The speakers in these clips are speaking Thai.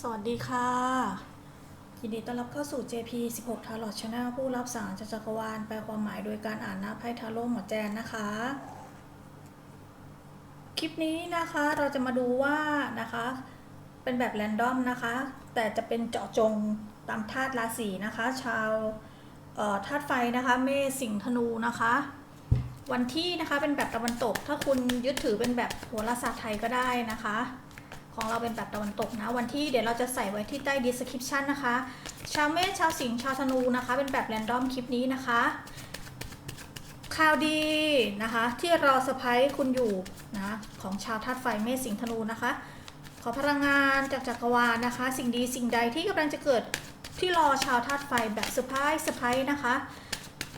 สวัสดีค่ะ ยินดีต้อนรับเข้าสู่ JP 16 Tarot Channel ผู้รับสารจากจักรวาลแปลความหมายโดยการอ่านหน้าไพ่ทาโร่หมอแจนนะคะ คลิปนี้นะคะเราจะมาดูว่านะคะ เป็นแบบแรนดอมนะคะ แต่จะเป็นเจาะจงตามธาตุราศีนะคะ ชาวธาตุไฟนะคะเมษสิงห์ธนูนะคะ วันที่นะคะเป็นแบบตะวันตก ถ้าคุณยึดถือเป็นแบบโหราศาสตร์ไทยก็ได้นะคะ ของเราเป็นแบบตะวันตกนะ วันที่เดี๋ยวเราจะใส่ไว้ที่ใต้ description นะคะ ชาวเมษชาวสิงห์ชาวธนูนะคะ เป็นแบบแรนดอมคลิปนี้นะคะ ข่าวดีนะคะ ที่รอเซอร์ไพรส์คุณอยู่นะของชาวธาตุไฟเมษสิงห์ธนูนะคะ ขอพลังงานจากจักรวาลนะคะ สิ่งดีสิ่งใดที่กำลังจะเกิดที่รอชาวธาตุไฟแบบเซอร์ไพรส์เซอร์ไพรส์นะคะ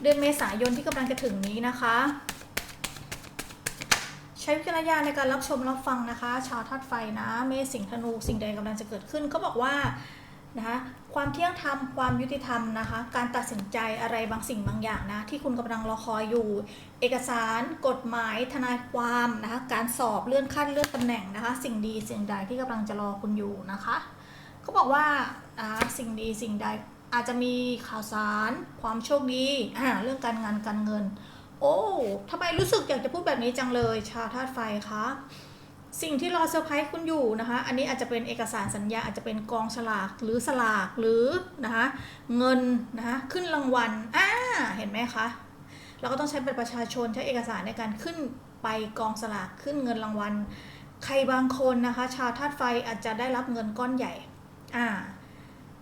เดือนเมษายนที่กำลังจะถึงนี้นะคะ ใช้วิจารณญาณในการรับชมรับฟังนะคะ ชาวธาตุไฟนะ เมษสิงธนูสิ่งใดกำลังจะเกิดขึ้นเขาบอกว่านะคะความเที่ยงธรรมความยุติธรรมนะคะ การตัดสินใจอะไรบางสิ่งบางอย่างนะ ที่คุณกำลังรอคอยอยู่ เอกสาร กฎหมาย ทนายความนะคะการสอบเลื่อนขั้นเลื่อนตำแหน่งนะคะ สิ่งดีสิ่งใดที่กำลังจะรอคุณอยู่นะคะเขาบอกว่าอ่าสิ่งดีสิ่งใดอาจจะมีข่าวสาร ความโชคดีอ่าเรื่องการงานการเงิน อ้ทำไมรู้สึกอยากจะพูดแบบนี้จังเลย ชาวธาตุไฟคะสิ่งที่รอเซอร์ไพรส์คุณอยู่นะคะ อันนี้อาจจะเป็นเอกสารสัญญาอาจจะเป็นกองฉลากหรือสลากหรือนะคะเงินนะคะขึ้นรางวัลอ่าเห็นไหมคะ เราก็ต้องใช้บัตรประชาชนใช้เอกสารในการขึ้นไปกองสลากขึ้นเงินรางวัล ใครบางคนนะคะ ชาวธาตุไฟอาจจะได้รับเงินก้อนใหญ่อ่า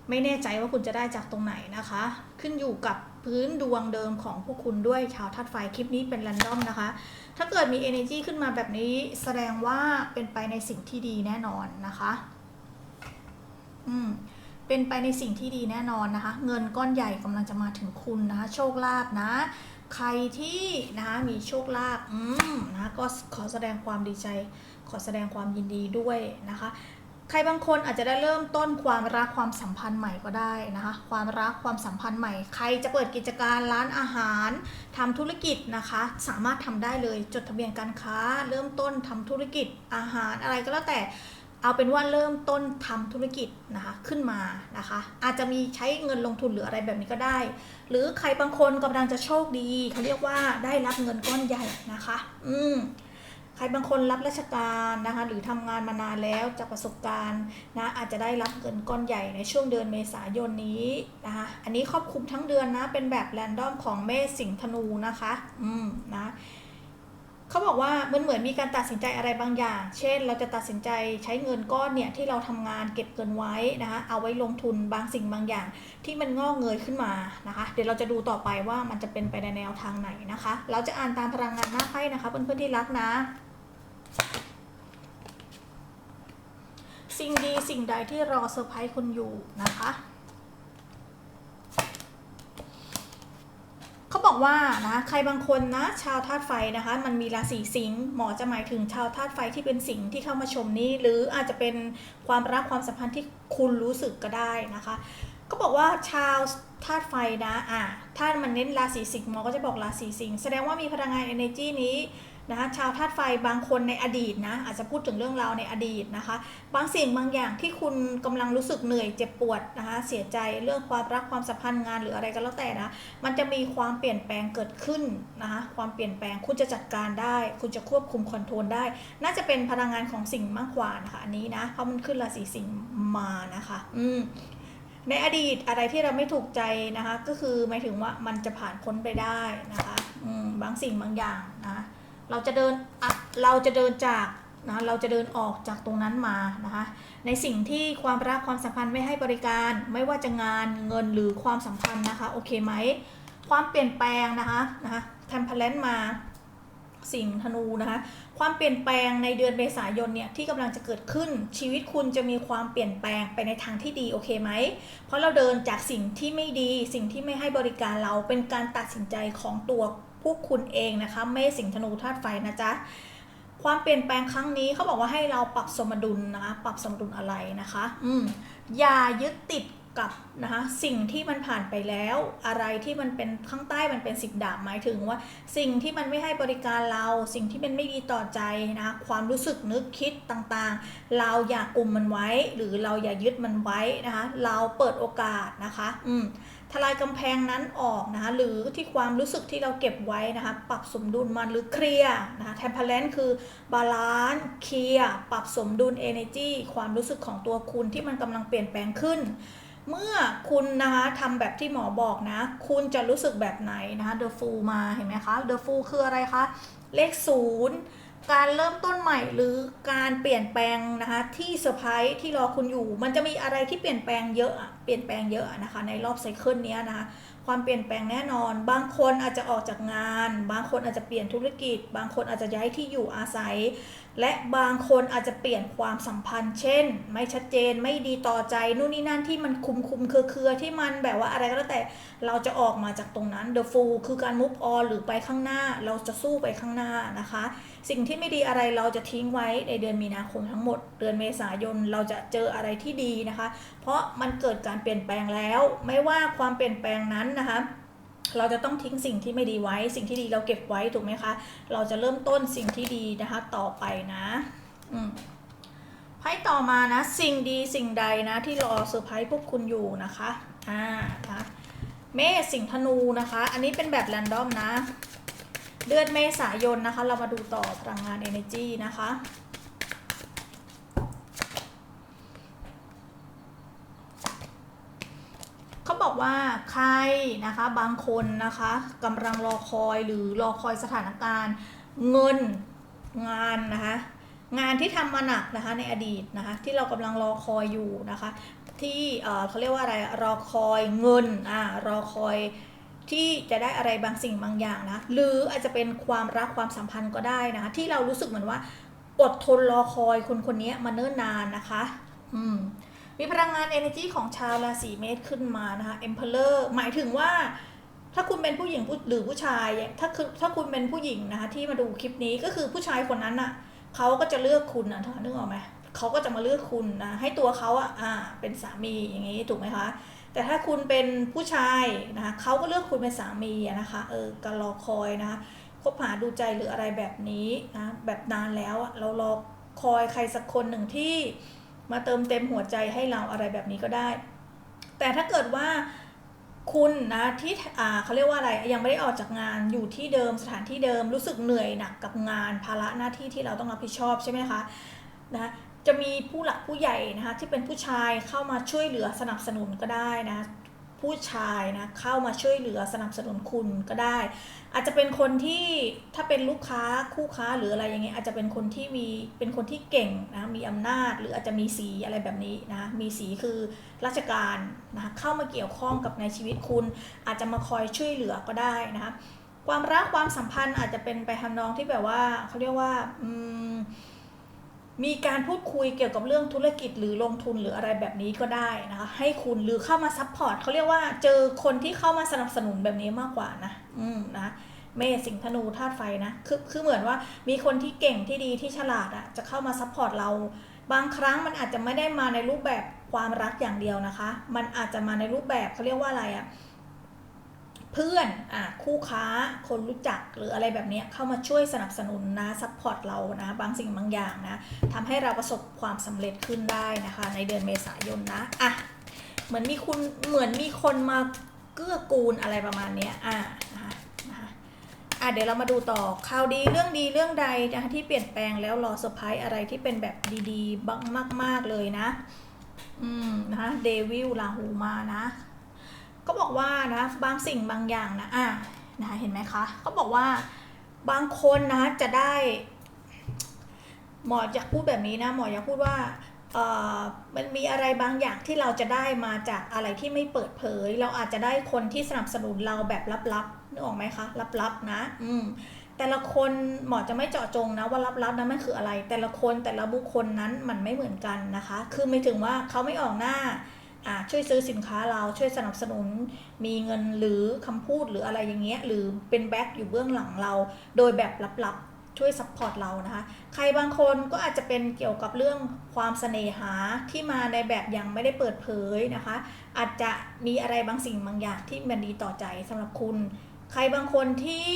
ไม่แน่ใจว่าคุณจะได้จากตรงไหนนะคะ ขึ้นอยู่กับพื้นดวงเดิมของพวกคุณด้วยชาวธาตุไฟคลิปนี้เป็นแรนดอมนะคะ ถ้าเกิดมี energy ขึ้นมาแบบนี้แสดงว่าเป็นไปในสิ่งที่ดีแน่นอนนะคะอืมเป็นไปในสิ่งที่ดีแน่นอนนะคะ เงินก้อนใหญ่กำลังจะมาถึงคุณนะคะ โชคลาภนะ ใครที่นะคะมีโชคลาภอืมนะก็ขอแสดงความดีใจ ขอแสดงความยินดีด้วยนะคะ ใครบางคนอาจจะได้เริ่มต้นความรักความสัมพันธ์ใหม่ก็ได้นะคะ ความรักความสัมพันธ์ใหม่ ใครจะเปิดกิจการร้านอาหารทำธุรกิจนะคะ สามารถทำได้เลยจดทะเบียนการค้า เริ่มต้นทำธุรกิจอาหารอะไรก็แล้วแต่เอาเป็นว่าเริ่มต้นทำธุรกิจนะคะขึ้นมานะคะ อาจจะมีใช้เงินลงทุนหรืออะไรแบบนี้ก็ได้ หรือใครบางคนกำลังจะโชคดีเขาเรียกว่าได้รับเงินก้อนใหญ่นะคะ อืม ใครบางคนรับราชการนะคะหรือทำงานมานานแล้วจากประสบการณ์นะอาจจะได้รับเงินก้อนใหญ่ในช่วงเดือนเมษายนนี้นะคะอันนี้ครอบคลุมทั้งเดือนนะเป็นแบบแรนดอมของเมษสิงธนูนะคะอืมนะเขาบอกว่ามันเหมือนมีการตัดสินใจอะไรบางอย่าง เช่น เราจะตัดสินใจใช้เงินก้อนเนี่ยที่เราทำงานเก็บเงินไว้นะคะเอาไว้ลงทุนบางสิ่งบางอย่าง ที่มันงอกเงยขึ้นมานะคะ เดี๋ยวเราจะดูต่อไปว่ามันจะเป็นไปในแนวทางไหนนะคะ เราจะอ่านตามพลังงานหน้าไพ่นะคะเพื่อนๆที่รักนะ สิ่งดีสิ่งใดที่รอเซอร์ไพรส์คุณอยู่นะคะเขาบอกว่านะใครบางคนนะชาวธาตุไฟนะคะ มันมีราศีสิงห์หมอจะหมายถึงชาวธาตุไฟที่เป็นสิงห์ที่เข้ามาชมนี้ หรืออาจจะเป็นความรักความสัมพันธ์ที่คุณรู้สึกก็ได้นะคะก็บอกว่าชาวธาตุไฟนะอะถ้ามันเน้นราศีสิงห์หมอก็จะบอกราศีสิงห์แสดงว่ามีพลังงาน energy นี้ นะคะชาวธาตุไฟบางคนในอดีตนะอาจจะพูดถึงเรื่องราวในอดีตนะคะ บางสิ่งบางอย่างที่คุณกำลังรู้สึกเหนื่อยเจ็บปวดนะคะเสียใจเรื่องความรักความสัมพันธ์งานหรืออะไรก็แล้วแต่นะมันจะมีความเปลี่ยนแปลงเกิดขึ้นนะคะความเปลี่ยนแปลงคุณจะจัดการได้ คุณจะควบคุมคอนโทรลได้ น่าจะเป็นพลังงานของสิ่งมากกว่านะคะอันนี้นะเพราะมันขึ้นราศีสิงห์มานะคะอืมในอดีตอะไรที่เราไม่ถูกใจนะคะ ก็คือหมายถึงว่ามันจะผ่านพ้นไปได้นะคะบางสิ่งบางอย่างนะ เราจะเดินเราจะเดินจากนะเราจะเดินออกจากตรงนั้นมานะคะในสิ่งที่ความรักความสัมพันธ์ไม่ให้บริการ ไม่ว่าจะงานเงินหรือความสัมพันธ์นะคะโอเคไหมความเปลี่ยนแปลงนะคะนะคะแทมเพลนมาสิ่งธนูนะคะความเปลี่ยนแปลงในเดือนเมษายนเนี่ยที่กำลังจะเกิดขึ้นชีวิตคุณจะมีความเปลี่ยนแปลงไปในทางที่ดีโอเคไหมเพราะเราเดินจากสิ่งที่ไม่ดี สิ่งที่ไม่ให้บริการเราเป็นการตัดสินใจของตัว พวกคุณเองนะคะ เมษสิงธนูธาตุไฟนะจ๊ะความเปลี่ยนแปลงครั้งนี้เขาบอกว่าให้เราปรับสมดุลนะคะ ปรับสมดุลอะไรนะคะ อืมอย่ายึดติดกับนะคะสิ่งที่มันผ่านไปแล้ว อะไรที่มันเป็นข้างใต้มันเป็นสิบดาบหมายถึงว่า สิ่งที่มันไม่ให้บริการเรา สิ่งที่เป็นไม่ดีต่อใจนะความรู้สึกนึกคิดต่างๆ เราอย่ากกลุ่มมันไว้ หรือเราอย่ายึดมันไว้นะคะ เราเปิดโอกาสนะคะ อืม ทลายกำแพงนั้นออกนะคะหรือที่ความรู้สึกที่เราเก็บไว้นะคะปรับสมดุลมันหรือเคลียร์นะคะแทมเพลนคือบาลานซ์เคลียร์ปรับสมดุล energy ความรู้สึกของตัวคุณที่มันกำลังเปลี่ยนแปลงขึ้น เมื่อคุณนะคะทำแบบที่หมอบอกนะ คุณจะรู้สึกแบบไหนนะคะ The Fool มาเห็นไหมคะ The Fool คืออะไรคะ เลขศูนย์ การเริ่มต้นใหม่หรือการเปลี่ยนแปลงนะคะที่เซอร์ไพรส์ที่รอคุณอยู่ มันจะมีอะไรที่เปลี่ยนแปลงเยอะเปลี่ยนแปลงเยอะนะคะ ในรอบไซเคิลนี้นะคะความเปลี่ยนแปลงแน่นอน บางคนอาจจะออกจากงาน บางคนอาจจะเปลี่ยนธุรกิจ บางคนอาจจะย้ายที่อยู่อาศัย และบางคนอาจจะเปลี่ยนความสัมพันธ์ เช่น ไม่ชัดเจนไม่ดีต่อใจนู่นนี่นั่นที่มันคุมคุมเครือเครือๆที่มันแบบว่าอะไรก็แล้วแต่เราจะออกมาจากตรงนั้น the fool คือการ move on หรือไปข้างหน้า เราจะสู้ไปข้างหน้านะคะ สิ่งที่ไม่ดีอะไรเราจะทิ้งไว้ในเดือนมีนาคมทั้งหมด เดือนเมษายนเราจะเจออะไรที่ดีนะคะ เพราะมันเกิดการเปลี่ยนแปลงแล้ว ไม่ว่าความเปลี่ยนแปลงนั้นนะคะเราจะต้องทิ้งสิ่งที่ไม่ดีไว้ สิ่งที่ดีเราเก็บไว้ถูกไหมคะ เราจะเริ่มต้นสิ่งที่ดีนะคะต่อไปนะอืมไพ่ต่อมานะ สิ่งดีสิ่งใดนะที่รอเซอร์ไพรส์พวกคุณอยู่นะคะอ่านะเมษสิงห์ธนูนะคะ อันนี้เป็นแบบแรนดอมนะ เดือนเมษายนนะคะ เรามาดูต่อพลังงาน energy นะคะเขาบอกว่าใครนะคะบางคนนะคะกำลังรอคอยหรือรอคอยสถานการณ์เงินงานนะคะงานที่ทำมาหนักนะคะในอดีตนะคะที่เรากำลังรอคอยอยู่นะคะที่เอ่อเขาเรียกว่าอะไรรอคอยเงินอ่ารอคอย ที่จะได้อะไรบางสิ่งบางอย่างนะ หรืออาจจะเป็นความรักความสัมพันธ์ก็ได้นะคะที่เรารู้สึกเหมือนว่า อดทนรอคอยคนคนนี้มาเนิ่นนานนะคะ อืมมีพลังงาน energy ของชาวราศีเมษขึ้นมานะคะ emperor หมายถึงว่า ถ้าคุณเป็นผู้หญิงหรือผู้ชาย ถ้าคือถ้าคุณเป็นผู้หญิงนะคะที่มาดูคลิปนี้ก็คือผู้ชายคนนั้นน่ะเขาก็จะเลือกคุณนะนึกออกไหม เขาก็จะมาเลือกคุณนะให้ตัวเขาอะเป็นสามีอย่างนี้ถูกไหมคะ แต่ถ้าคุณเป็นผู้ชายนะคะเขาก็เลือกคุณเป็นสามีนะคะเออการรอคอยนะคะคบหาดูใจหรืออะไรแบบนี้นะแบบนานแล้วอะเรารอคอยใครสักคนหนึ่งที่มาเติมเต็มหัวใจให้เราอะไรแบบนี้ก็ได้ แต่ถ้าเกิดว่าคุณนะที่อ่าเขาเรียกว่าอะไรยังไม่ได้ออกจากงานอยู่ที่เดิมสถานที่เดิมรู้สึกเหนื่อยหนักกับงานภาระหน้าที่ที่เราต้องรับผิดชอบใช่ไหมคะนะ จะมีผู้หลักผู้ใหญ่นะคะที่เป็นผู้ชายเข้ามาช่วยเหลือสนับสนุนก็ได้นะผู้ชายนะเข้ามาช่วยเหลือสนับสนุนคุณก็ได้ อาจจะเป็นคนที่ถ้าเป็นลูกค้าคู่ค้าหรืออะไรอย่างเงี้ยอาจจะเป็นคนที่มีเป็นคนที่เก่งนะมีอำนาจ หรืออาจจะมีสีอะไรแบบนี้นะมีสีคือราชการนะเข้ามาเกี่ยวข้องกับในชีวิตคุณ อาจจะมาคอยช่วยเหลือก็ได้นะคะความรักความสัมพันธ์อาจจะเป็นไปทำนองที่แบบว่าเขาเรียกว่าอืม มีการพูดคุยเกี่ยวกับเรื่องธุรกิจหรือลงทุนหรืออะไรแบบนี้ก็ได้นะคะให้คุณหรือเข้ามาซัพพอร์ตเขาเรียกว่าเจอคนที่เข้ามาสนับสนุนแบบนี้มากกว่านะ อืมนะเมษสิงธนูธาตุไฟนะคือคือเหมือนว่ามีคนที่เก่งที่ดีที่ฉลาดอะ่ะจะเข้ามาซัพพอร์ตเรา บางครั้งมันอาจจะไม่ได้มาในรูปแบบความรักอย่างเดียวนะคะ มันอาจจะมาในรูปแบบเขาเรียกว่าอะไรอะ่ะ เพื่อนอะคู่ค้าคนรู้จักหรืออะไรแบบนี้เข้ามาช่วยสนับสนุนนะซัพพอร์ตเรานะ บางสิ่งบางอย่างนะทำให้เราประสบความสำเร็จขึ้นได้นะคะ ในเดือนเมษายนนะอะเหมือนมีคุณเหมือนมีคนมาเกื้อกูลอะไรประมาณนี้อะนะคะอะเดี๋ยวเรามาดูต่อข่าวดีเรื่องดีเรื่องใดนะคะที่เปลี่ยนแปลงแล้วรอเซอร์ไพรส์อะไรที่เป็นแบบดีๆบ้างมาก ๆเลยนะ อืมนะคะเดวิลลาหูมานะ ก็บอกว่านะบางสิ่งบางอย่างนะอะนะคะเห็นไหมคะเขาบอกว่าบางคนนะจะได้ หมออยากพูดแบบนี้นะ หมออยากพูดว่าเออมันมีอะไรบางอย่างที่เราจะได้มาจากอะไรที่ไม่เปิดเผย เราอาจจะได้คนที่สนับสนุนเราแบบลับๆนึกออกไหมคะลับๆนะ อืมแต่ละคนหมอจะไม่เจาะจงนะว่าลับๆนั้นมันคืออะไร แต่ละคนแต่ละบุคคลนั้นมันไม่เหมือนกันนะคะ คือไม่ถึงว่าเขาไม่ออกหน้า ช่วยซื้อสินค้าเราช่วยสนับสนุน มีเงินหรือคำพูดหรืออะไรอย่างเงี้ยหรือเป็นแบ็คอยู่เบื้องหลังเรา โดยแบบลับๆ ช่วยซัพพอร์ตเรานะคะ ใครบางคนก็อาจจะเป็นเกี่ยวกับเรื่องความเสน่หาที่มาในแบบยังไม่ได้เปิดเผยนะคะ อาจจะมีอะไรบางสิ่งบางอย่างที่มันดีต่อใจสำหรับคุณ ใครบางคนที่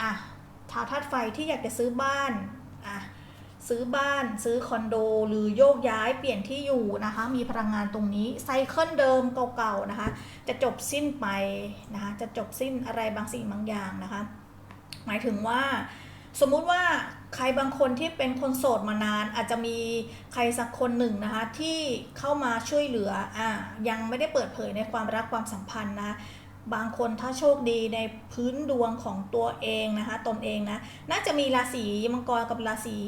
อะชาวธาตุไฟที่อยากจะซื้อบ้านอะ ซื้อบ้านซื้อคอนโด หรือโยกย้ายเปลี่ยนที่อยู่นะคะ มีพลังงานตรงนี้ไซเคิลเดิมเก่าๆนะคะ จะจบสิ้นไปนะคะ จะจบสิ้นอะไรบางสิ่งบางอย่างนะคะ หมายถึงว่า สมมุติว่าใครบางคนที่เป็นคนโสดมานาน อาจจะมีใครสักคนหนึ่งนะคะ ที่เข้ามาช่วยเหลืออ่ายังไม่ได้เปิดเผยในความรักความสัมพันธ์นะบางคนถ้าโชคดีในพื้นดวงของตัวเองนะคะ ตนเองนะ น่าจะมีราศีมังกรกับราศี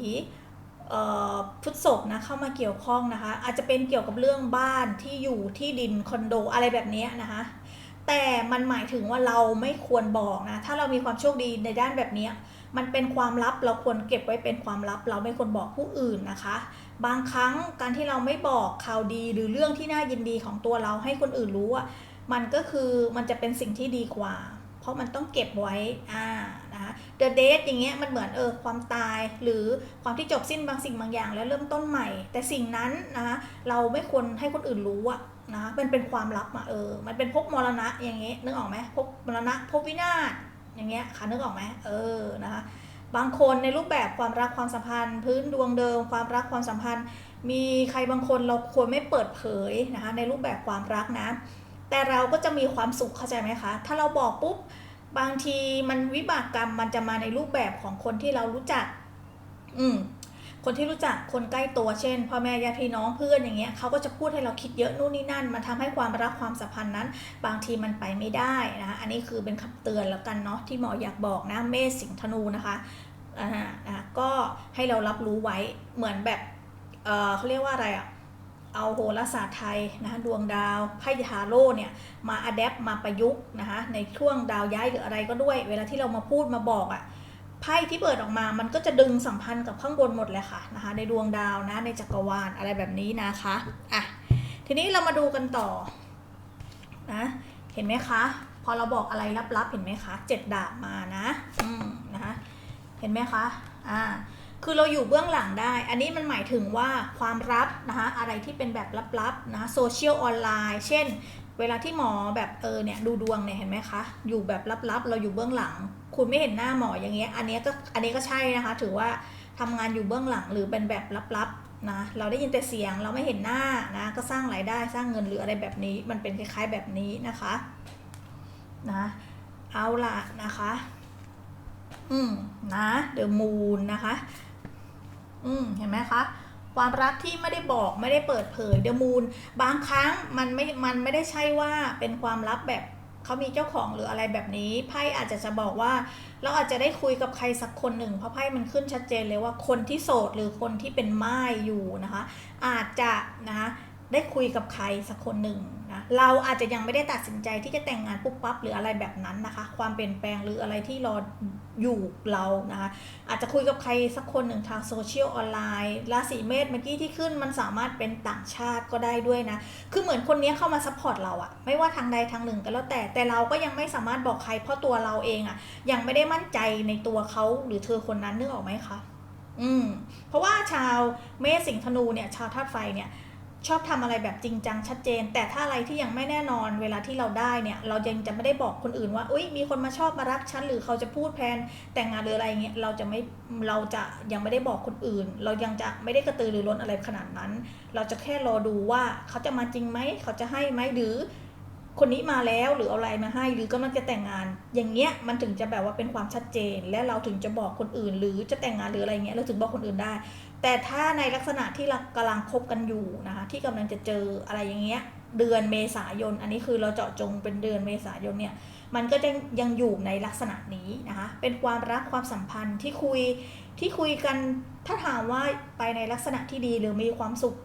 เอ่อพนะเข้ามาเกี่ยวข้องนะคะ อาจจะเป็นเกี่ยวกับเรื่องบ้านที่อยู่ที่ดินคอนโดอะไรแบบนี้นะคะ แต่มันหมายถึงว่าเราไม่ควรบอกนะ ถ้าเรามีความโชคดีในด้านแบบนี้มันเป็นความลับเราควรเก็บไว้เป็นความลับ เราไม่ควรบอกผู้อื่นนะคะ บางครั้งการที่เราไม่บอกข่าวดีหรือเรื่องที่น่ายินดีของตัวเราให้คนอื่นรู้อะมันก็คือมันจะเป็นสิ่งที่ดีกว่า เพราะมันต้องเก็บไว้อ่า นะคะเดอะเดทอย่างเงี้ยมันเหมือนเออความตาย หรือความที่จบสิ้นบางสิ่งบางอย่าง แล้วเริ่มต้นใหม่ แต่สิ่งนั้นนะคะเราไม่ควรให้คนอื่นรู้อะนะมันเป็นความลับมาเออ มันเป็นภพมรณะอย่างเงี้ยนึกออกไหมภพมรณะภพวินาศอย่างเงี้ยค่ะนึกออกไหมเออนะคะบางคนในรูปแบบความรักความสัมพันธ์ พื้นดวงเดิม ความรักความสัมพันธ์ มีใครบางคนเราควรไม่เปิดเผยนะคะในรูปแบบความรักนะ แต่เราก็จะมีความสุขเข้าใจไหมคะ ถ้าเราบอกปุ๊บ บางทีมันวิบากกรรมมันจะมาในรูปแบบของคนที่เรารู้จัก อืมคนที่รู้จักคนใกล้ตัวเช่นพ่อแม่ญาติพี่น้องเพื่อนอย่างเงี้ยเขาก็จะพูดให้เราคิดเยอะนู่นนี่นั่น มันทำให้ความรักความสัมพันธ์นั้น บางทีมันไปไม่ได้นะคะอันนี้คือเป็นคำเตือนแล้วกันเนาะที่หมออยากบอกนะเมษสิงธนูนะคะอ่านะก็ให้เรารับรู้ไว้เหมือนแบบเออเขาเรียกว่าอะไรอะ เอาโหราศาสตร์ไทยนะคะดวงดาวไพ่ทาโร่เนี่ยมาอัดแอปมาประยุกต์นะคะในช่วงดาวย้ายหรืออะไรก็ด้วย เวลาที่เรามาพูดมาบอกอะไพ่ที่เปิดออกมามันก็จะดึงสัมพันธ์กับข้างบนหมดเลยค่ะนะคะในดวงดาวนะในจักรวาลอะไรแบบนี้นะคะอะทีนี้เรามาดูกันต่อนะเห็นไหมคะ พอเราบอกอะไรลับๆเห็นไหมคะเจ็ดดาบมานะอืมนะคะเห็นไหมคะอ่า คือเราอยู่เบื้องหลังได้ อันนี้มันหมายถึงว่าความลับนะคะอะไรที่เป็นแบบลับๆนะคะโซเชียลออนไลน์เช่น เวลาที่หมอแบบเออเนี่ยดูดวงเนี่ยเห็นไหมคะอยู่แบบลับๆ เราอยู่เบื้องหลัง คุณไม่เห็นหน้าหมออย่างเงี้ยอันเนี้ยก็อันนี้ก็ใช่นะคะ ถือว่าทำงานอยู่เบื้องหลังหรือเป็นแบบลับๆนะเราได้ยินแต่เสียงเราไม่เห็นหน้านะก็สร้างรายได้สร้างเงินหรืออะไรแบบนี้ มันเป็นคล้ายๆแบบนี้นะคะนะเอาละนะคะ อืมนะเดอะมูนนะคะ อืมเห็นไหมคะความรักที่ไม่ได้บอกไม่ได้เปิดเผยเดมูนบางครั้งมันไม่ มันไม่ได้ใช่ว่าเป็นความลับแบบเขามีเจ้าของหรืออะไรแบบนี้ไพ่อาจจะจะบอกว่า เราอาจจะได้คุยกับใครสักคนหนึ่งเพราะไพ่มันขึ้นชัดเจนเลยว่าคนที่โสดหรือคนที่เป็นม่ายอยู่นะคะ อาจจะนะคะ ได้คุยกับใครสักคนหนึ่งนะเราอาจจะยังไม่ได้ตัดสินใจที่จะแต่งงานปุ๊บปั๊บหรืออะไรแบบนั้นนะคะ ความเปลี่ยนแปลงหรืออะไรที่รออยู่เรานะคะอาจจะคุยกับใครสักคนหนึ่งทางโซเชียลออนไลน์ราศีเมษเมื่อกี้ที่ขึ้นมันสามารถเป็นต่างชาติก็ได้ด้วยนะ คือเหมือนคนนี้เข้ามาซัพพอร์ตเราอะไม่ว่าทางใดทางหนึ่งก็แล้วแต่แต่เราก็ยังไม่สามารถบอกใครเพราะตัวเราเองอะยังไม่ได้มั่นใจในตัวเขาหรือเธอคนนั้นนึกออกไหมคะอืมเพราะว่าชาวเมษสิงห์ธนูเนี่ยชาวธาตุไฟเนี่ย ชอบทำอะไรแบบจริงจังชัดเจน แต่ถ้าอะไรที่ยังไม่แน่นอนเวลาที่เราได้เนี่ย เรายังจะไม่ได้บอกคนอื่นว่าอุ้ยมีคนมาชอบมารักฉันหรือเขาจะพูดแพนแต่งงานหรืออะไรเงี้ยเราจะไม่เราจะยังไม่ได้บอกคนอื่น เรายังจะไม่ได้กระตือรือร้นอะไรขนาดนั้น เราจะแค่รอดูว่าเขาจะมาจริงไหมเขาจะให้ไหมหรือ คนนี้มาแล้วหรือเอาอะไรมาให้หรือกำลังจะแต่งงาน อย่างเงี้ยมันถึงจะแบบว่าเป็นความชัดเจน และเราถึงจะบอกคนอื่น หรือจะแต่งงานหรืออะไรเงี้ยเราถึงบอกคนอื่นได้ แต่ถ้าในลักษณะที่เรากำลังคบกันอยู่นะคะที่กำลังจะเจออะไรอย่างเงี้ยเดือนเมษายน อันนี้คือเราเจาะจงเป็นเดือนเมษายนเนี่ยมันก็จะยังอยู่ในลักษณะนี้นะคะเป็นความรักความสัมพันธ์ที่คุยที่คุยกันถ้าถามว่าไปในลักษณะที่ดีหรือมีความสุข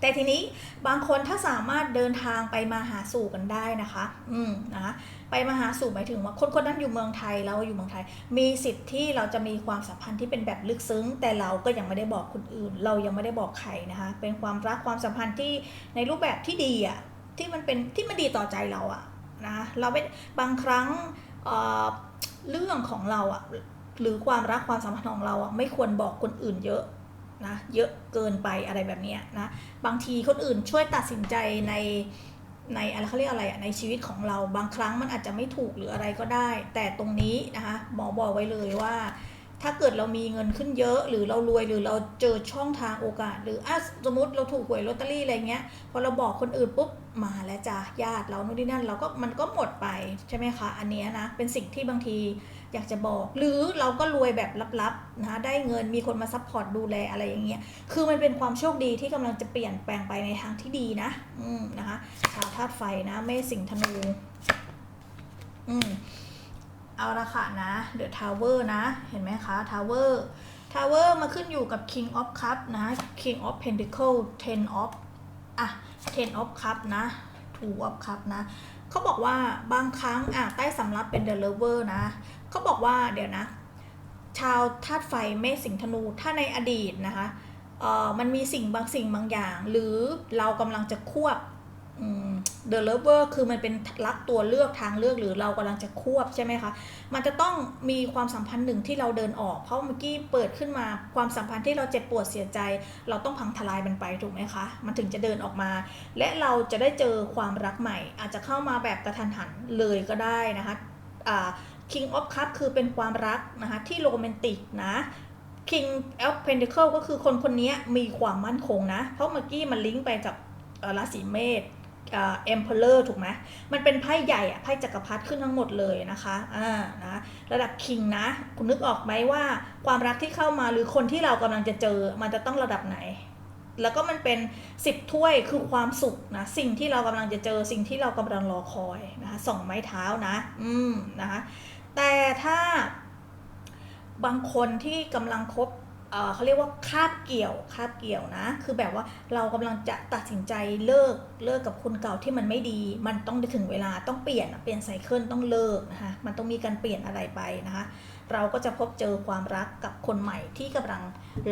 แต่ทีนี้บางคนถ้าสามารถเดินทางไปมาหาสู่กันได้นะคะ อืมนะไปมาหาสู่หมายถึงว่าคนคนนั้นอยู่เมืองไทยเราอยู่เมืองไทย มีสิทธิ์ที่เราจะมีความสัมพันธ์ที่เป็นแบบลึกซึ้ง แต่เราก็ยังไม่ได้บอกคนอื่น เรายังไม่ได้บอกใครนะคะ เป็นความรักความสัมพันธ์ที่ในรูปแบบที่ดีอะที่มันเป็นที่มันดีต่อใจเราอะนะเราไม่บางครั้งเเรื่องของเราอะหรือความรักความสัมพันธ์ของเราอะไม่ควรบอกคนอื่นเยอะ นะเยอะเกินไปอะไรแบบนี้นะบางทีคนอื่นช่วยตัดสินใจในในอะไรเขาเรียกอะไรอะในชีวิตของเราบางครั้งมันอาจจะไม่ถูกหรืออะไรก็ได้ แต่ตรงนี้นะคะหมอบอกไว้เลยว่า ถ้าเกิดเรามีเงินขึ้นเยอะ หรือเรารวยหรือเราเจอช่องทางโอกาส หรืออะสมมติเราถูกหวยลอตเตอรี่อะไรเงี้ยพอเราบอกคนอื่นปุ๊บมาแล้วจ้ะญาติเราโน่นนี่นั่นเราก็มันก็หมดไปใช่ไหมคะอันเนี้ยนะเป็นสิ่งที่บางที อยากจะบอก หรือเราก็รวยแบบลับๆนะได้เงินมีคนมาซัพพอร์ตดูแลอะไรอย่างเงี้ยคือมันเป็นความโชคดีที่กำลังจะเปลี่ยนแปลงไปในทางที่ดีนะอืมนะคะชาวธาตุไฟนะเมษสิงห์ธนูอืมเอาละค่ะนะ The Tower นะ เห็นไหมคะ Tower Tower มาขึ้นอยู่กับ King of Cup นะ King of Pentacle Ten of อะ Ten of Cup นะ Two of Cup นะ เขาบอกว่าบางครั้งอะใต้สำรับเป็น The Lover นะ เขาบอกว่าเดี๋ยวนะ ชาวธาตุไฟเมษสิงธนู ถ้าในอดีตนะคะเออมันมีสิ่งบางสิ่งบางอย่าง หรือเรากำลังจะควบ The Lover คือมันเป็นรักตัวเลือกทางเลือกหรือเรากำลังจะควบใช่ไหมคะ มันจะต้องมีความสัมพันธ์หนึ่งที่เราเดินออก เพราะเมื่อกี้เปิดขึ้นมาความสัมพันธ์ที่เราเจ็บปวดเสียใจ เราต้องพังทลายมันไปถูกไหมคะ มันถึงจะเดินออกมา และเราจะได้เจอความรักใหม่ อาจจะเข้ามาแบบกระทันหันเลยก็ได้นะคะ King of Cup คือเป็นความรักนะคะที่โรแมนติกนะ King of Pentacle ก็คือคนคนนี้มีความมั่นคงนะ เพราะเมื่อกี้มันลิงก์ไปกับราศีเมษเอ็มเพลเลอร์ถูกไหมมันเป็นไพ่ใหญ่อะไพ่จักรพรรดิขึ้นทั้งหมดเลยนะคะอ่านะระดับคิงนะ คุณนึกออกไหมว่าความรักที่เข้ามาหรือคนที่เรากำลังจะเจอ มันจะต้องระดับไหน แล้วก็มันเป็นสิบถ้วยคือความสุขนะ สิ่งที่เรากำลังจะเจอ สิ่งที่เรากำลังรอคอยนะคะสองไม้เท้านะ อืมนะคะ แต่ถ้าบางคนที่กำลังคบเขาเรียกว่าคาบเกี่ยวคาบเกี่ยวนะ คือแบบว่าเรากำลังจะตัดสินใจเลิกเลิกกับคนเก่าที่มันไม่ดี มันต้องถึงเวลาต้องเปลี่ยนเปลี่ยนไซเคิลต้องเลิกนะคะมันต้องมีการเปลี่ยนอะไรไปนะคะ เราก็จะพบเจอความรักกับคนใหม่ที่กำลัง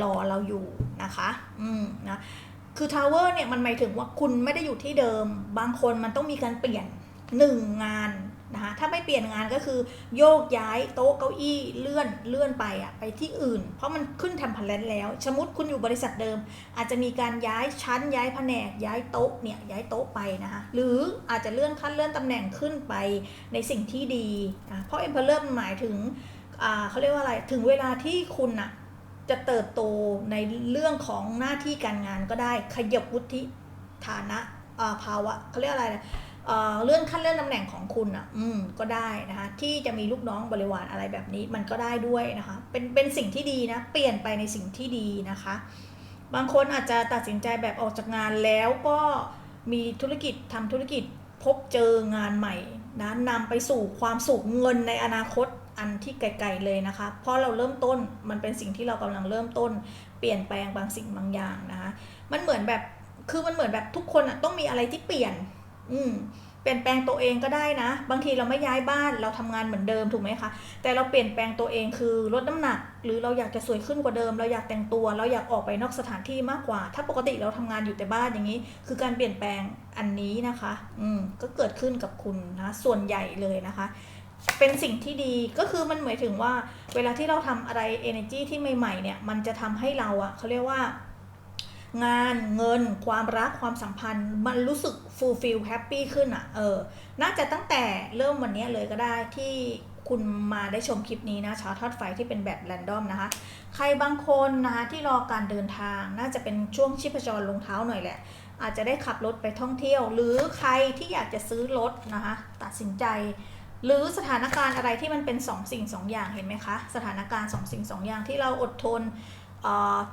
รอเราอยู่นะคะ อืมนะคือทาวเวอร์เนี่ยมันหมายถึงว่าคุณไม่ได้อยู่ที่เดิม บางคนมันต้องมีการเปลี่ยนหนึ่งงาน นะคะถ้าไม่เปลี่ยนงานก็คือโยกย้ายโต๊ะเก้าอี้เลื่อนเลื่อนไปอะไปที่อื่น เพราะมันขึ้นทำพันแลนแล้ว สมมติคุณอยู่บริษัทเดิม อาจจะมีการย้ายชั้นย้ายแผนกย้ายโต๊ะเนี่ยย้ายโต๊ะไปนะคะหรืออาจจะเลื่อนขั้นเลื่อนตำแหน่งขึ้นไปในสิ่งที่ดีนะเพราะเอ็มเพลเลอร์หมายถึงเขาเรียกว่าอะไรถึงเวลาที่คุณอะจะเติบโตในเรื่องของหน้าที่การงานก็ได้ขยับวุฒิฐานะภาวะเขาเรียกอะไรนะ เลื่อนขั้นเลื่อนตำแหน่งของคุณอะ อืม ก็ได้นะคะ ที่จะมีลูกน้องบริวารอะไรแบบนี้ มันก็ได้ด้วยนะคะ เป็น เป็นสิ่งที่ดีนะ เปลี่ยนไปในสิ่งที่ดีนะคะ บางคนอาจจะตัดสินใจแบบออกจากงานแล้วก็มีธุรกิจทำธุรกิจพบเจองานใหม่นะนำไปสู่ความสุขเงินในอนาคตอันที่ไกลๆเลยนะคะ เพราะเราเริ่มต้นมันเป็นสิ่งที่เรากำลังเริ่มต้น เปลี่ยนแปลงบางสิ่งบางอย่างนะคะ มันเหมือนแบบ คือมันเหมือนแบบทุกคนอะต้องมีอะไรที่เปลี่ยน อืมเปลี่ยนแปลงตัวเองก็ได้นะ บางทีเราไม่ย้ายบ้านเราทำงานเหมือนเดิมถูกไหมคะแต่เราเปลี่ยนแปลงตัวเองคือลดน้ำหนัก หรือเราอยากจะสวยขึ้นกว่าเดิม เราอยากแต่งตัว เราอยากออกไปนอกสถานที่มากกว่า ถ้าปกติเราทำงานอยู่แต่บ้านอย่างนี้ คือการเปลี่ยนแปลงอันนี้นะคะ อืมก็เกิดขึ้นกับคุณนะส่วนใหญ่เลยนะคะเป็นสิ่งที่ดีก็คือมันหมายถึงว่า เวลาที่เราทำอะไร energy ที่ใหม่ๆเนี่ยมันจะทำให้เราอะเขาเรียกว่า งานเงิน ความรักความสัมพันธ์ มันรู้สึก fulfill happy ขึ้นอะเออน่าจะตั้งแต่เริ่มวันนี้เลยก็ได้ที่คุณมาได้ชมคลิปนี้นะชาวทอดไฟที่เป็นแบบแรนดอมนะคะ ใครบางคนนะคะที่รอการเดินทางน่าจะเป็นช่วงชีพจรลงเท้าหน่อยแหละ อาจจะได้ขับรถไปท่องเที่ยว หรือใครที่อยากจะซื้อรถนะคะ ตัดสินใจ หรือสถานการณ์อะไรที่มันเป็นสองสิ่งสองอย่างเห็นไหมคะ สถานการณ์สองสิ่งสองอย่างที่เราอดทน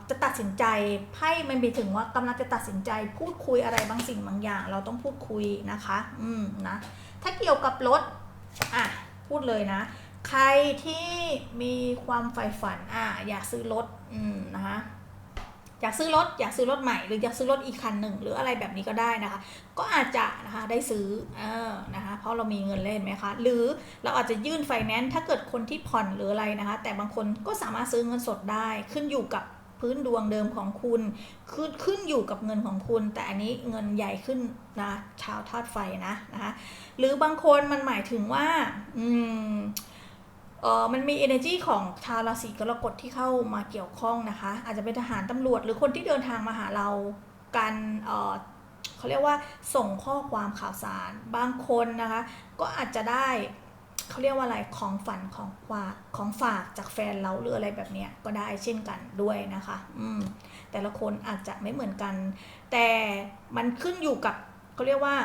จะตัดสินใจไพ่มันไปถึงว่ากำลังจะตัดสินใจพูดคุยอะไรบางสิ่งบางอย่าง เราต้องพูดคุยนะคะ อืมนะถ้าเกี่ยวกับรถอะพูดเลยนะ ใครที่มีความใฝ่ฝันอะอยากซื้อรถอืมนะคะ อยากซื้อรถอยากซื้อรถใหม่หรืออยากซื้อรถอีกคันหนึ่งหรืออะไรแบบนี้ก็ได้นะคะ ก็อาจจะนะคะได้ซื้อเออนะคะเพราะเรามีเงินเล่นไหมคะ หรือเราอาจจะยื่นไฟแนนซ์ถ้าเกิดคนที่ผ่อนหรืออะไรนะคะ แต่บางคนก็สามารถซื้อเงินสดได้ขึ้นอยู่กับพื้นดวงเดิมของคุณขึ้นขึ้นอยู่กับเงินของคุณ แต่อันนี้เงินใหญ่ขึ้นนะชาวธาตุไฟนะนะคะหรือบางคนมันหมายถึงว่า อืม เออมันมี energy ของชาวราศีกรกฎที่เข้ามาเกี่ยวข้องนะคะ อาจจะเป็นทหารตำรวจหรือคนที่เดินทางมาหาเราการเออเขาเรียกว่าส่งข้อความข่าวสารบางคนนะคะ ก็อาจจะได้เขาเรียกว่าอะไรของฝันของฝาของฝากจากแฟนเราหรืออะไรแบบเนี้ยก็ได้เช่นกันด้วยนะคะ อืมแต่ละคนอาจจะไม่เหมือนกัน แต่มันขึ้นอยู่กับเขาเรียกว่า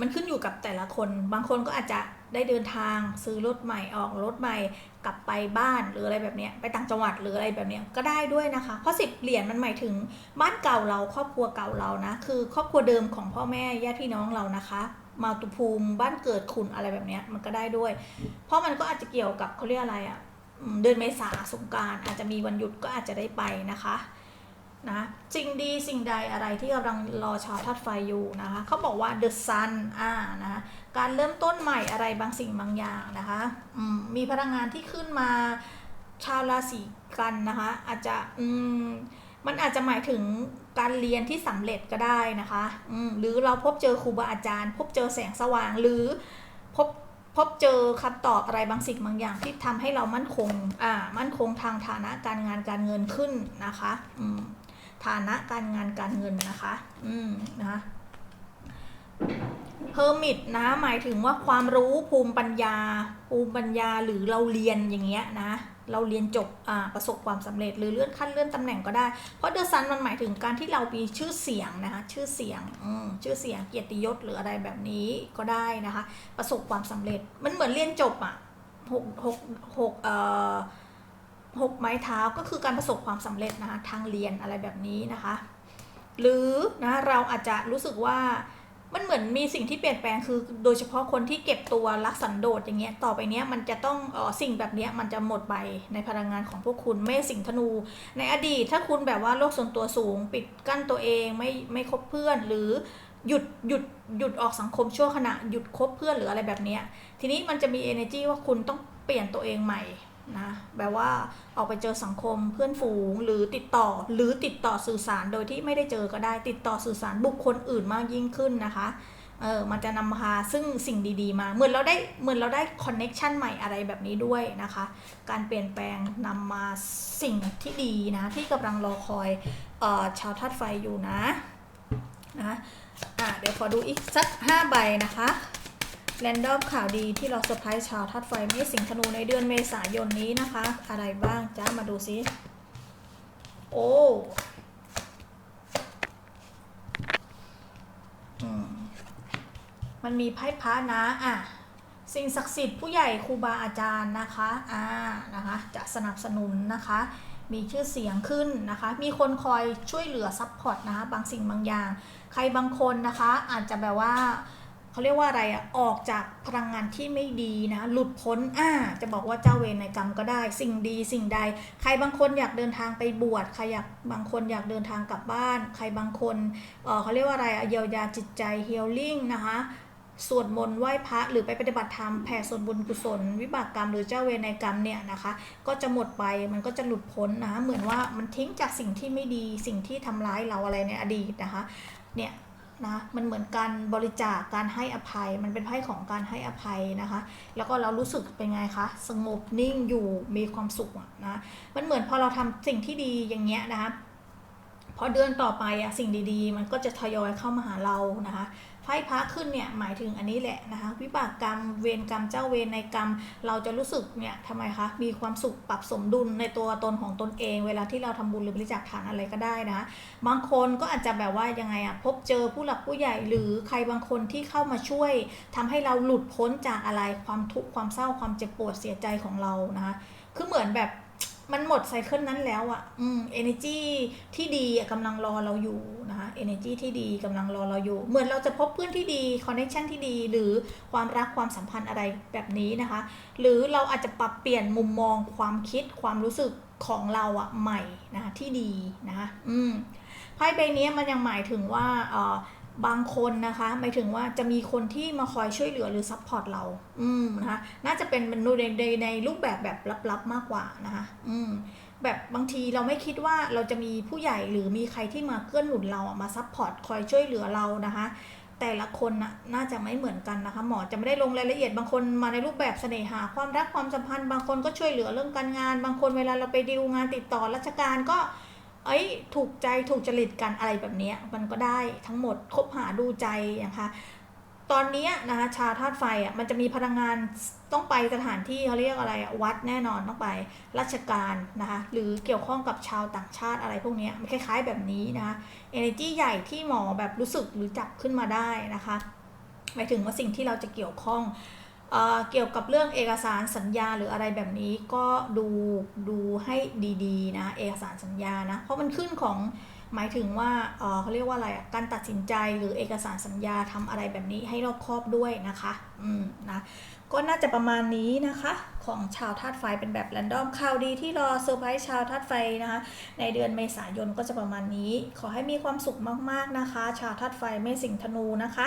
มันขึ้นอยู่กับแต่ละคน บางคนก็อาจจะ ได้เดินทางซื้อรถใหม่ออกรถใหม่กลับไปบ้านหรืออะไรแบบเนี้ยไปต่างจังหวัดหรืออะไรแบบเนี้ยก็ได้ด้วยนะคะ เพราะสิบเหรียญมันหมายถึงบ้านเก่าเราครอบครัวเก่าเรานะ คือครอบครัวเดิมของพ่อแม่ญาติพี่น้องเรานะคะมาตุภูมิบ้านเกิดคุณอะไรแบบเนี้ยมันก็ได้ด้วย เพราะมันก็อาจจะเกี่ยวกับเขาเรียกอะไรอะ่ะเดือนเมษาสงการอาจจะมีวันหยุดก็อาจจะได้ไปนะคะ นะสิ่งดีสิ่งใดอะไรที่กำลังรอชาวธาตุไฟอยู่นะคะเขาบอกว่า the sun อ่านะะการเริ่มต้นใหม่อะไรบางสิ่งบางอย่างนะคะมมีพลังงานที่ขึ้นมาชาวราศีกันนะคะอาจจะอืมมันอาจจะหมายถึงการเรียนที่สำเร็จก็ได้นะคะอืมหรือเราพบเจอครูบาอาจารย์ พบเจอแสงสว่าง หรือพบพบเจอคำตอบอะไรบางสิ่งบางอย่างที่ทำให้เรามั่นคงอ่ามั่นคงทางฐานะการงานการเงินขึ้นนะคะอืม ฐานะการงานการเงินนะคะ อืมนะเฮอร์มิตนะหมายถึงว่าความรู้ภูมิปัญญา ภูมิปัญญาหรือเราเรียนอย่างเงี้ยนะเราเรียนจบประสบความสำเร็จหรือเลื่อนขั้นเลื่อนตำแหน่งก็ได้ เพราะเดอะซันมันหมายถึงการที่เรามีชื่อเสียงนะคะชื่อเสียงอืมชื่อเสียงเกียรติยศหรืออะไรแบบนี้ก็ได้นะคะ ประสบความสำเร็จมันเหมือนเรียนจบอะหกหกหกเอ่อ หกไม้เท้าก็คือการประสบความสำเร็จนะคะทางเรียนอะไรแบบนี้นะคะ หรือนะเราอาจจะรู้สึกว่ามันเหมือนมีสิ่งที่เปลี่ยนแปลงคือ โดยเฉพาะคนที่เก็บตัวรักสันโดษอย่างเงี้ยต่อไปเนี้ยมันจะต้องออสิ่งแบบเนี้ยมันจะหมดไปในพลังงานของพวกคุณไม่สิ่งธนู ในอดีตถ้าคุณแบบว่าโลกส่วนตัวสูง ปิดกั้นตัวเองไม่ไม่คบเพื่อนหรือหยุดหยุดหยุดออกสังคมชั่วขณะหยุดคบเพื่อนหรืออะไรแบบเนี้ยทีนี้มันจะมี energy ว่าคุณต้องเปลี่ยนตัวเองใหม่ นะแบบว่าออกไปเจอสังคมเพื่อนฝูงหรือติดต่อหรือติดต่อสื่อสารโดยที่ไม่ได้เจอก็ได้ ติดต่อสื่อสารบุคคลอื่นมากยิ่งขึ้นนะคะเออมันจะนำพาซึ่งสิ่งดีๆมา เหมือนเราได้เหมือนเราได้คอนเน็ชันใหม่อะไรแบบนี้ด้วยนะคะ การเปลี่ยนแปลงนำมาสิ่งที่ดีนะ ที่กำลังรอคอยเออชาวธาตุไฟอยู่นะนะอะเดี๋ยวขอดูอีกสัก 5 ใบนะคะ แรนดอมข่าวดีที่เราเซอร์ไพรส์ชาวธาตุไฟไม่สิงธนูในเดือนเมษายนนี้นะคะ อะไรบ้างจ้ามาดูซิ โอ้มมันมีไพ่พระนะอะสิ่งศักดิ์สิทธิ์ผู้ใหญ่ครูบาอาจารย์นะคะอ่านะคะ จะสนับสนุนนะคะ มีชื่อเสียงขึ้นนะคะ มีคนคอยช่วยเหลือซัพพอร์ตนะคะ บางสิ่งบางอย่าง ใครบางคนนะคะ อาจจะแบบว่า เขาเรียกว่าอะไรอะออกจากพลังงานที่ไม่ดีนะ หลุดพ้นอ่าจะบอกว่าเจ้าเวรในกรรมก็ได้ สิ่งดีสิ่งใด ใครบางคนอยากเดินทางไปบวชใครอยากบางคนอยากเดินทางกลับบ้าน ใครบางคนเออเขาเรียกว่าอะไรอะเยียวยาจิตใจเฮลลิ่งนะคะสวดมนต์ไหว้พระหรือไปปฏิบัติธรรมแผ่ส่วนบุญกุศล วิบากกรรมหรือเจ้าเวรในกรรมเนี่ยนะคะ ก็จะหมดไปมันก็จะหลุดพ้นนะคะเหมือนว่ามันทิ้งจากสิ่งที่ไม่ดีสิ่งที่ทำร้ายเราอะไรในอดีตนะคะเนี่ย นะมันเหมือนการบริจาคการให้อภัย มันเป็นไพ่ของการให้อภัยนะคะ แล้วก็เรารู้สึกเป็นไงคะสงบนิ่งอยู่มีความสุขนะมันเหมือนพอเราทำสิ่งที่ดีอย่างเงี้ยนะคะพอเดือนต่อไปอะสิ่งดีๆ มันก็จะทยอยเข้ามาหาเรานะคะ พ่พระขึ้นเนี่ยหมายถึงอันนี้แหละนะคะวิบากกรรมเวรกรรมเจ้าเวรในกรรม เราจะรู้สึกเนี่ยทำไมคะมีความสุขปรับสมดุลในตัวตนของตนเอง เวลาที่เราทำบุญหรือบริจาคทานอะไรก็ได้นะคะบางคนก็อาจจะแบบว่ายังไงอะพบเจอผู้หลักผู้ใหญ่หรือใครบางคนที่เข้ามาช่วยทำให้เราหลุดพ้นจากอะไรความทุกข์ความเศร้าความเจ็บปวดเสียใจของเรานะคะคือเหมือนแบบ มันหมดไซเคิลนั้นแล้วอะ่ะ อืม energy ที่ดีอะกำลังรอเราอยู่นะคะ energy ที่ดีกำลังรอเราอยู่ เหมือนเราจะพบเพื่อนที่ดี connection ที่ดี หรือความรักความสัมพันธ์อะไรแบบนี้นะคะ หรือเราอาจจะปรับเปลี่ยนมุมมองความคิดความรู้สึกของเราอะใหม่นะคะที่ดีนะคะ อืม ไพ่ใบนี้มันยังหมายถึงว่าเอ่อ บางคนนะคะหมายถึงว่าจะมีคนที่มาคอยช่วยเหลือหรือซัพพอร์ตเรา อืมนะคะน่าจะเป็นในในในรูปแบบแบบลับๆมากกว่านะคะอืมแบบบางทีเราไม่คิดว่าเราจะมีผู้ใหญ่หรือมีใครที่มาเกื้อนหนุนเราอะมาซัพพอร์ตคอยช่วยเหลือเรานะคะ แต่ละคนน่ะน่าจะไม่เหมือนกันนะคะ หมอจะไม่ได้ลงรายละเอียดบางคนมาในรูปแบบเสน่หา ความรักความสัมพันธ์ บางคนก็ช่วยเหลือเรื่องการงาน บางคนเวลาเราไปดีลงานติดต่อราชการก็ เอ้ยถูกใจถูกจริตกันอะไรแบบเนี้ยมันก็ได้ทั้งหมดคบหาดูใจนะคะตอนนี้นะคะชาธาตุไฟอะมันจะมีพลังงานต้องไปสถานที่เขาเรียกอะไรอะวัดแน่นอนต้องไปราชการนะคะหรือเกี่ยวข้องกับชาวต่างชาติอะไรพวกเนี้ยมันคล้าย ๆแบบนี้นะคะ energy ใหญ่ที่หมอแบบรู้สึกหรือจับขึ้นมาได้นะคะหมายถึงว่าสิ่งที่เราจะเกี่ยวข้อง เกี่ยวกับเรื่องเอกสารสัญญาหรืออะไรแบบนี้ก็ดูดูให้ดีๆนะเอกสารสัญญานะเพราะมันขึ้นของหมายถึงว่าเขาเรียกว่าอะไรการตัดสินใจหรือเอกสารสัญญาทำอะไรแบบนี้ให้รอบคอบด้วยนะคะอืมนะก็น่าจะประมาณนี้นะคะ ของชาวธาตุไฟเป็นแบบแรนดอมข่าวดีที่รอเซอร์ไพรส์ชาวธาตุไฟนะคะ ในเดือนเมษายนก็จะประมาณนี้ ขอให้มีความสุขมากๆนะคะ ชาวธาตุไฟเมษสิงธนูนะคะ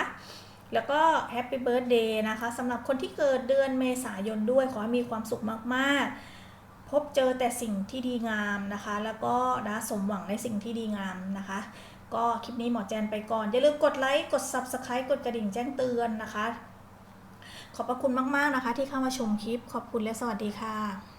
แล้วก็แฮปปี้เบิร์ดเดย์นะคะสำหรับคนที่เกิดเดือนเมษายนด้วย ขอให้มีความสุขมากๆ พบเจอแต่สิ่งที่ดีงามนะคะ แล้วก็นะสมหวังในสิ่งที่ดีงามนะคะ ก็คลิปนี้หมอแจนไปก่อน อย่าลืมกดไลค์ กด Subscribe กดกระดิ่งแจ้งเตือนนะคะ ขอบพระคุณมากๆนะคะ ที่เข้ามาชมคลิป ขอบคุณและสวัสดีค่ะ